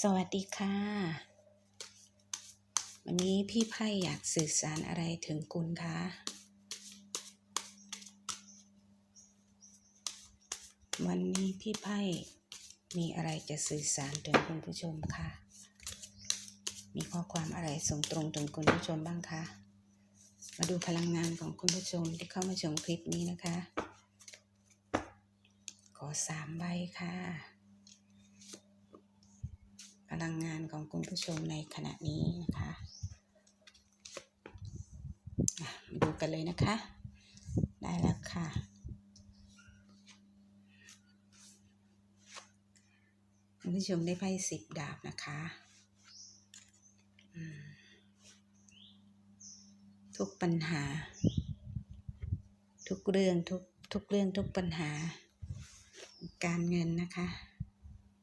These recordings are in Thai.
สวัสดีค่ะ วันนี้พี่ไพ่อยากสื่อสารอะไรถึงคุณคะวันนี้พี่ไพ่มีอะไรจะสื่อสารถึงคุณผู้ชมคะมีข้อความอะไรส่งตรงถึงคุณผู้ชมบ้างคะมาดูพลังงานของคุณผู้ชมที่เข้ามาชมคลิปนี้นะคะ ขอสามใบค่ะ พลังงานของคุณผู้ชมในขณะนี้นะคะมาดูกันเลยนะคะ ได้แล้วค่ะ คุณผู้ชมได้ไพ่สิบดาบนะคะทุกปัญหา ทุกเรื่องทุกทุกเรื่องทุกปัญหา การเงินนะคะ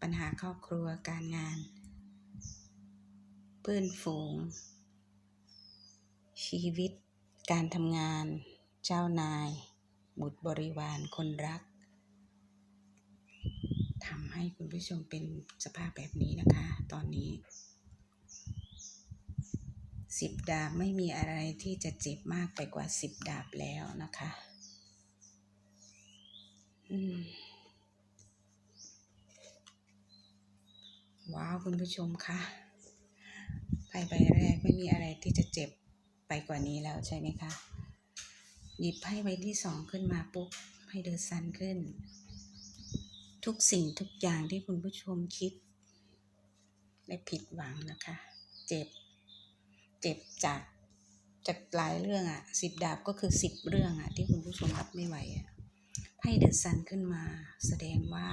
ปัญหาครอบครัวการงาน พื่อนฝูง ชีวิต การทำงาน เจ้านาย บุตรบริวารคนรักทำให้คุณผู้ชมเป็นสภาพแบบนี้นะคะ ตอนนี้สิบดาบไม่มีอะไรที่จะเจ็บมากไปกว่าสิบดาบแล้วนะคะว้าว คุณผู้ชมคะ ไพ่ใบแรกไม่มีอะไรที่จะเจ็บไปกว่านี้แล้วใช่ไหมคะ หยิบไพ่ใบที่สองขึ้นมาปุ๊บให้เดินซันขึ้น ทุกสิ่งทุกอย่างที่คุณผู้ชมคิด และผิดหวังนะคะ เจ็บ เจ็บจากจากหลายเรื่องอะ่ะสิบดาบก็คือสิบเรื่องอะ่ะที่คุณผู้ชมรับไม่ไหวอะ่ะไพ่เดินซันขึ้นมา แสดงว่า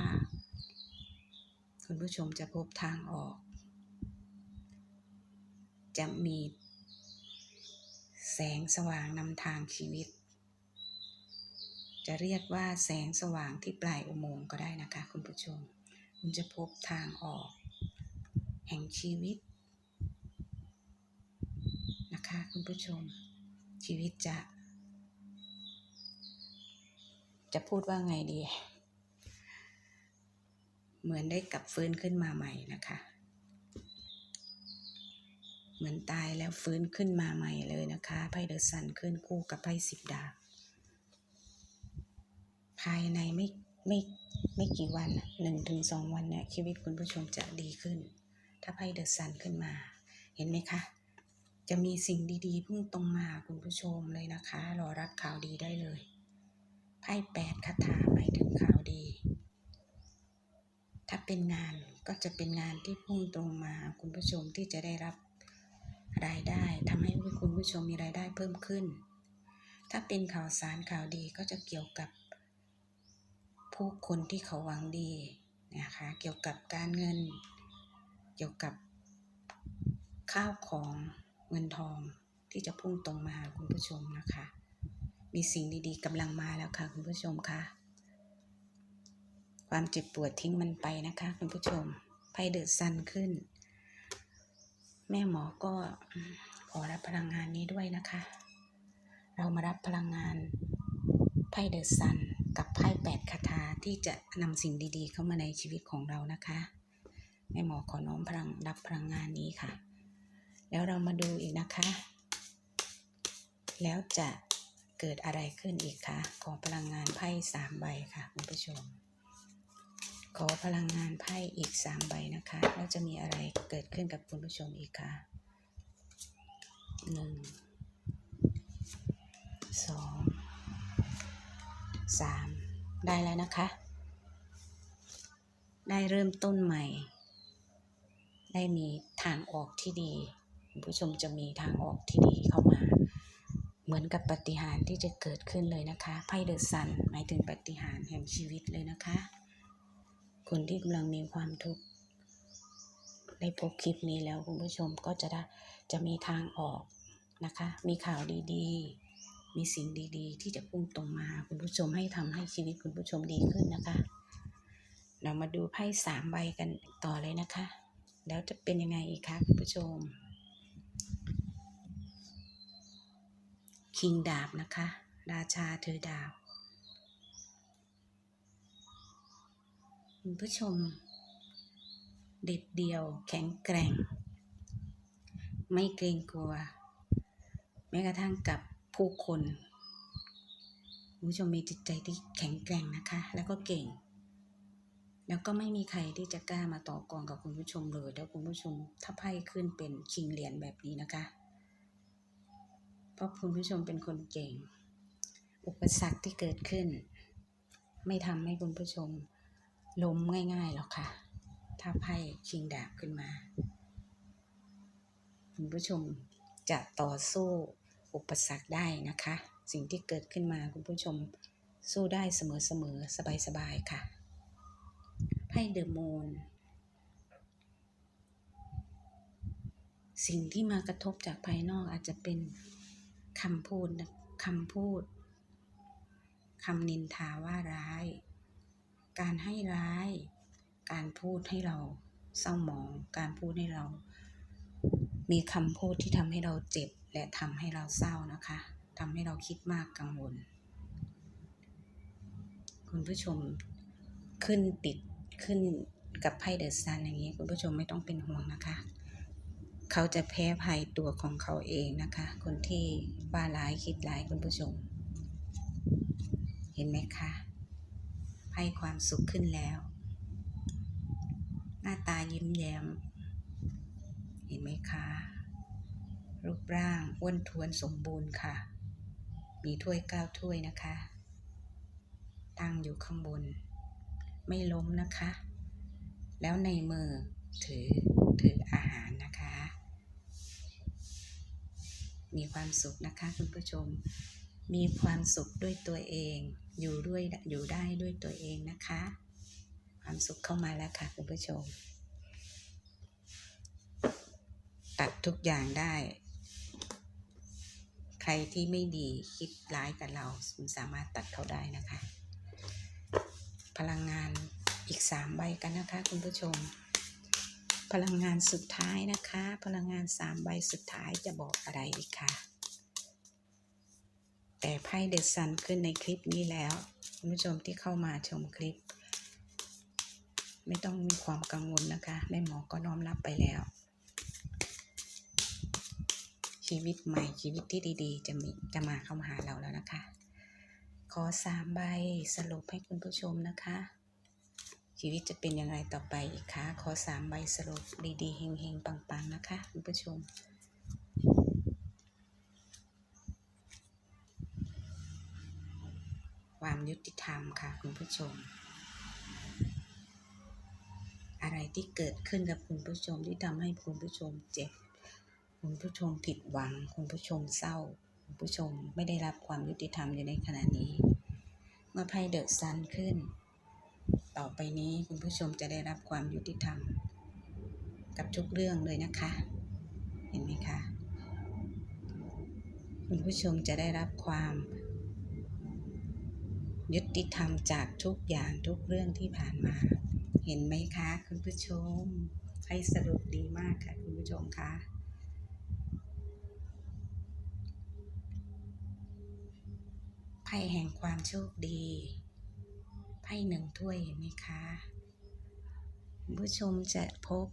คุณผู้ชมจะพบทางออก จะมีแสงสว่างนำทางชีวิต จะเรียกว่าแสงสว่างที่ปลายอุโมงค์ก็ได้นะคะ คุณผู้ชม คุณจะพบทางออก แห่งชีวิต นะคะ คุณผู้ชม ชีวิตจะ จะพูดว่าไงดี เหมือนได้กลับฟื้นขึ้นมาใหม่นะคะ เหมือนตายแล้วฟื้นขึ้นมาใหม่เลยนะคะไพ่เดอะซันขึ้นคู่กับไพ่สิบดาบภายในไม่ไม่ไม่กี่วันหนึ่งถึงสองวันเนี่ยชีวิตคุณผู้ชมจะดีขึ้น ถ้าไพ่เดอะซันขึ้นมา เห็นไหมคะ จะมีสิ่งดีๆพุ่งตรงมาคุณผู้ชมเลยนะคะ รอรับข่าวดีได้เลยไพ่แปดคาถาหมายถึงข่าวดี ถ้าเป็นงานก็จะเป็นงานที่พุ่งตรงมาคุณผู้ชมที่จะได้รับ รายได้ทำให้คุณผู้ชมมีรายได้เพิ่มขึ้น ถ้าเป็นข่าวสารข่าวดีก็จะเกี่ยวกับ ผู้คนที่เขาหวังดีนะคะเกี่ยวกับการเงิน เกี่ยวกับข้าวของเงินทองที่จะพุ่งตรงมาหาคุณผู้ชมนะคะ มีสิ่งดีๆกำลังมาแล้วค่ะคุณผู้ชมค่ะ ความเจ็บปวดทิ้งมันไปนะคะคุณผู้ชมไพ่เดือดซันขึ้น แม่หมอก็ขอรับพลังงานนี้ด้วยนะคะ เรามารับพลังงานไพ่เดอะซันกับไพ่แปดคาถาที่จะนำสิ่งดีๆ เข้ามาในชีวิตของเรานะคะ แม่หมอขอน้อมพลังรับพลังงานนี้ค่ะ แล้วเรามาดูอีกนะคะ แล้วจะเกิดอะไรขึ้นอีกคะของพลังงานไพ่สามใบค่ะคุณผู้ชม ขอพลังงานไพ่อีกสามใบนะคะแล้วจะมีอะไรเกิดขึ้นกับคุณผู้ชมอีกคะหนึ่งสองสามได้แล้วนะคะ ได้เริ่มต้นใหม่ ได้มีทางออกที่ดีคุณผู้ชมจะมีทางออกที่ดีเข้ามา เหมือนกับปฏิหารที่จะเกิดขึ้นเลยนะคะไพ่เดอะซันหมายถึงปฏิหารแห่งชีวิตเลยนะคะ คนที่กำลังมีความทุกข์ได้พบคลิปนี้แล้วคุณผู้ชมก็จะได้จะมีทางออกนะคะ มีข่าวดีๆ มีสิ่งดีๆ ที่จะพุ่งตรงมาคุณผู้ชมให้ทำให้ชีวิตคุณผู้ชมดีขึ้นนะคะ เรามาดูไพ่สามใบกันต่อเลยนะคะ แล้วจะเป็นยังไงอีกคะคุณผู้ชม คิงดาบนะคะ ราชาถือดาบ คุณผู้ชม เด็ดเดียวแข็งแกร่ง ไม่เกรงกลัว แม้กระทั่งกับผู้คนคุณผู้ชมมีจิตใจที่แข็งแกร่งนะคะ แล้วก็เก่ง แล้วก็ไม่มีใครที่จะกล้ามาต่อกรกับคุณผู้ชมเลยแล้วคุณผู้ชมถ้าไพ่ขึ้นเป็นชิงเหรียญแบบนี้นะคะ เพราะคุณผู้ชมเป็นคนเก่ง อุปสรรคที่เกิดขึ้น ไม่ทำให้คุณผู้ชม ล้มง่ายๆหรอกค่ะ ถ้าไพ่ชิงดาบขึ้นมา คุณผู้ชมจะต่อสู้อุปสรรคได้นะคะ สิ่งที่เกิดขึ้นมาคุณผู้ชมสู้ได้เสมอๆสบายๆค่ะไพ่เดอะมูนสิ่งที่มากระทบจากภายนอกอาจจะเป็นคำพูดคำพูดคำนินทาว่าร้าย การให้ร้าย การพูดให้เราเศร้าหมอง การพูดให้เรา มีคำพูดที่ทำให้เราเจ็บ และทำให้เราเศร้านะคะทำให้เราคิดมากกังวล คุณผู้ชมขึ้นติดขึ้นกับไพ่เดอะซันอย่างนี้ คุณผู้ชมไม่ต้องเป็นห่วงนะคะ เขาจะแพ้ภัยตัวของเขาเองนะคะ คนที่ว่าร้ายคิดร้ายคุณผู้ชม เห็นไหมคะ ไพ่ความสุขขึ้นแล้ว หน้าตายิ้มแย้ม เห็นไหมคะ รูปร่างอ้วนท้วนสมบูรณ์ค่ะ มีถ้วยเก้าถ้วยนะคะ ตั้งอยู่ข้างบน ไม่ล้มนะคะ แล้วในมือถือถืออาหารนะคะ มีความสุขนะคะคุณผู้ชม มีความสุขด้วยตัวเอง อยู่ด้วยอยู่ได้ด้วยตัวเองนะคะ ความสุขเข้ามาแล้วค่ะคุณผู้ชม ตัดทุกอย่างได้ ใครที่ไม่ดีคิดร้ายกับเราคุณสามารถตัดเขาได้นะคะ พลังงานอีกสามใบกันนะคะคุณผู้ชม พลังงานสุดท้ายนะคะ พลังงานสามใบสุดท้ายจะบอกอะไรอีกคะ แต่ไพ่เดอะซันขึ้นในคลิปนี้แล้วคุณผู้ชมที่เข้ามาชมคลิป ไม่ต้องมีความกังวลนะคะแม่หมอก็น้อมรับไปแล้ว ชีวิตใหม่ชีวิตที่ดีๆ จะมีจะมาเข้ามาหาเราแล้วนะคะ ขอสามใบสรุปให้คุณผู้ชมนะคะ ชีวิตจะเป็นย่างไรต่อไปอีกคะขอสามใบสรุปดีๆเฮงๆปังๆนะคะ คุณผู้ชม ความยุติธรรมค่ะคุณผู้ชม อะไรที่เกิดขึ้นกับคุณผู้ชมที่ทำให้คุณผู้ชมเจ็บ คุณผู้ชมผิดหวัง คุณผู้ชมเศร้า คุณผู้ชมไม่ได้รับความยุติธรรมอยู่ในขณะนี้ เมื่อไพ่เดอะซันขึ้น ต่อไปนี้คุณผู้ชมจะได้รับความยุติธรรม กับทุกเรื่องเลยนะคะ เห็นไหมคะ คุณผู้ชมจะได้รับความ ยุติธรรมจากทุกอย่างทุกเรื่องที่ผ่านมา เห็นไหมคะคุณผู้ชม ให้สรุปดีมากค่ะคุณผู้ชมคะไพ่แห่งความโชคดี ไพ่หนึ่งถ้วยเห็นไหมคะคุณผู้ชมจะพบ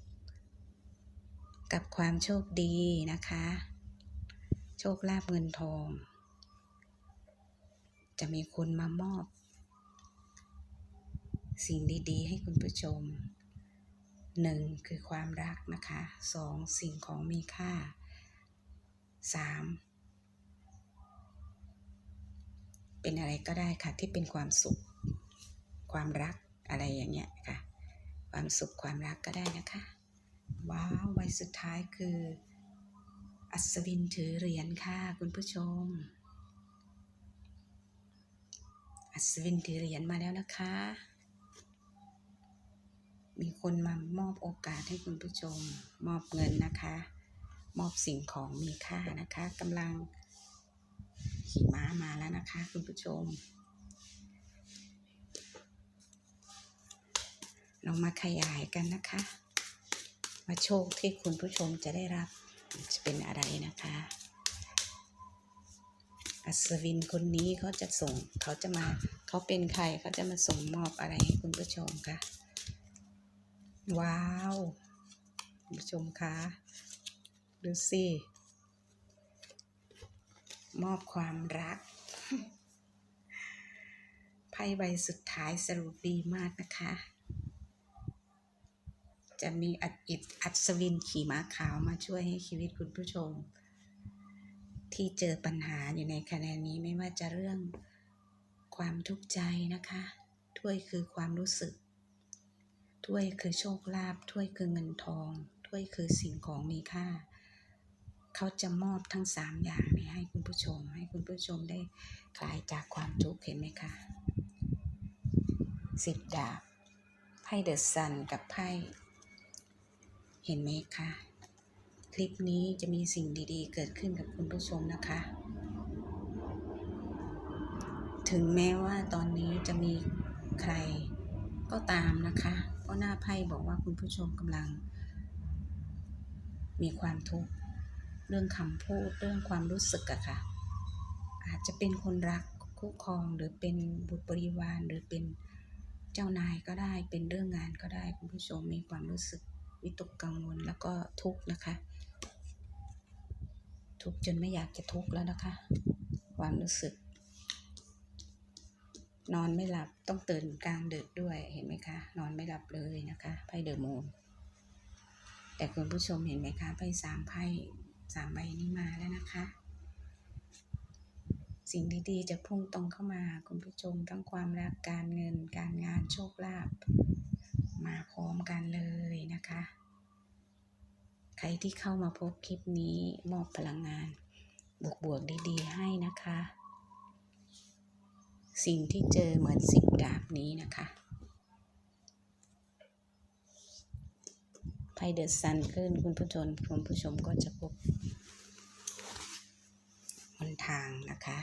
กับความโชคดีนะคะ โชคลาภเงินทอง จะมีคนมามอบ สิ่งดีๆ ให้คุณผู้ชมหนึ่งคือความรักนะคะสองสิ่งของมีค่าสามเป็นอะไรก็ได้ค่ะที่เป็นความสุข ความรักอะไรอย่างเงี้ยค่ะ ความสุขความรักก็ได้นะคะ ว้าวใบสุดท้ายคือ อัศวินถือเหรียญค่ะคุณผู้ชม อัศวินถือเหรียญมาแล้วนะคะ มีคนมามอบโอกาสให้คุณผู้ชม มอบเงินนะคะ มอบสิ่งของมีค่านะคะกำลังขี่ม้ามาแล้วนะคะ คุณผู้ชม เรามาขยายกันนะคะว่าโชคที่คุณผู้ชมจะได้รับจะเป็นอะไรนะคะ อัศวินคนนี้เขาจะส่งเขาจะมาเขาเป็นใครเขาจะมาส่งมอบอะไรให้คุณผู้ชมคะว้าวคุณผู้ชมคะดูสิมอบความรักไพ่ใบสุดท้ายสรุปดีมากนะคะ จะมีอัดอิดอัศวินขี่ม้าขาวมาช่วยให้ชีวิตคุณผู้ชม ที่เจอปัญหาอยู่ในคะแนนนี้ไม่ว่าจะเรื่องความทุกข์ใจนะคะ ถ้วยคือความรู้สึก ถ้วยคือโชคลาภ ถ้วยคือเงินทอง ถ้วยคือสิ่งของมีค่า เขาจะมอบทั้งสามอย่างนี้ให้คุณผู้ชม ให้คุณผู้ชมได้คลายจากความทุกข์เห็นไหมคะสิบดาบ ไพ่เดอะซันกับไพ่ เห็นไหมคะ คลิปนี้จะมีสิ่งดีๆ เกิดขึ้นกับคุณผู้ชมนะคะ ถึงแม้ว่าตอนนี้จะมีใครก็ตามนะคะ ก็หน้าไพ่บอกว่าคุณผู้ชมกำลัง มีความทุกข์เรื่องคำพูดเรื่องความรู้สึกอะค่ะ อาจจะเป็นคนรักคู่ครองหรือเป็นบุตรบริวารหรือเป็นเจ้านายก็ได้เป็นเรื่องงานก็ได้คุณผู้ชมมีความรู้สึกวิตกกังวลแล้วก็ทุกข์นะคะ ทุกจนไม่อยากจะทุกข์แล้วนะคะ ความรู้สึก นอนไม่หลับต้องตื่นกลางดึกด้วยเห็นไหมคะ นอนไม่หลับเลยนะคะไพ่เดอะมูนแต่คุณผู้ชมเห็นไหมคะไพ่สามไพ่สามใบนี้มาแล้วนะคะ สิ่งดีๆจะพุ่งตรงเข้ามาคุณผู้ชมทั้งความรักการเงินการงานโชคลาภมาพร้อมกันเลยนะคะ รที่เข้ามาพบคลิปนี้มอบพลังงานบวกๆดีๆให้นะคะ สิ่งที่เจอเหมือนสิ่งดาบนี้นะคะไพ่เดอะซันขึ้นคุณผู้ชมคุณผู้ชมก็จะพบหนทางนะคะ